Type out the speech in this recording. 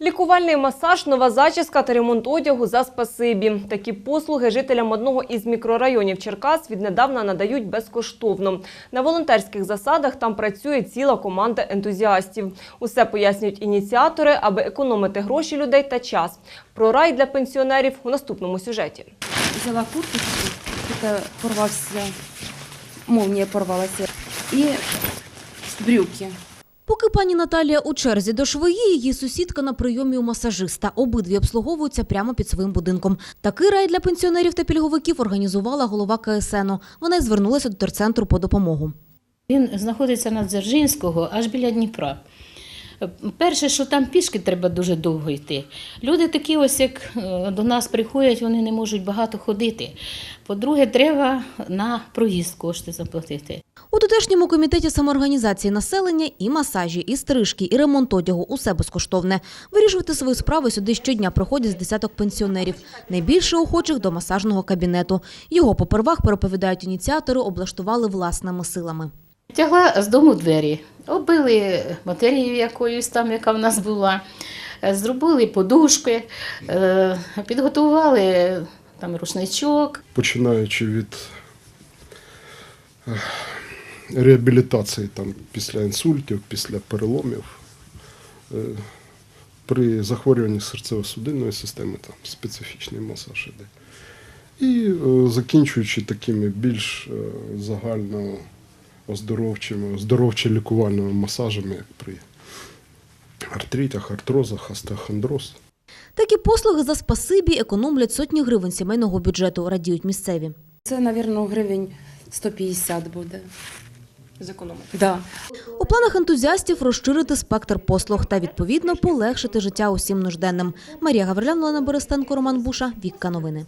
Лікувальний масаж, нова зачіска та ремонт одягу за спасибі. Такі послуги жителям одного із мікрорайонів Черкас віднедавна надають безкоштовно. На волонтерських засадах там працює ціла команда ентузіастів. Усе пояснюють ініціатори, аби економити гроші людей та час. Про рай для пенсіонерів у наступному сюжеті. Взяла курточку, тут порвався, молнія порвалася, і брюки. Поки пані Наталія у черзі до швеї, її сусідка на прийомі у масажиста. Обидві обслуговуються прямо під своїм будинком. Такий рай для пенсіонерів та пільговиків організувала голова КСНу. Вона й звернулася до терцентру по допомогу. Він знаходиться на Дзержинського, аж біля Дніпра. Перше, що там пішки треба дуже довго йти. Люди такі, ось як е, до нас приходять, вони не можуть багато ходити. По-друге, треба на проїзд кошти заплатити. У тутешньому комітеті самоорганізації населення і масажі, і стрижки, і ремонт одягу – усе безкоштовне. Вирішувати свої справи сюди щодня приходять з десяток пенсіонерів. Найбільше охочих до масажного кабінету. Його попервах, переповідають ініціатори, облаштували власними силами. Тягла з дому двері, оббили матерією якоюсь там, яка в нас була, е, зробили подушки, е, підготували там рушничок, починаючи від ех, реабілітації там, після інсультів, після переломів, е, при захворюванні серцево-судинної системи там специфічний масаж іде. І е, закінчуючи такими більш е, загально оздоровчими, оздоровчо-лікувальними масажами, як при артритах, артрозах, остеохондроз. Такі послуги за спасибі економлять сотні гривень сімейного бюджету, радіють місцеві. Це, мабуть, гривень 150 буде. Зекономити. Да. У планах ентузіастів розширити спектр послуг та, відповідно, полегшити життя усім нужденним. Марія Гаврилян, Олена Борисенко, Роман Буша, Вікка Новини.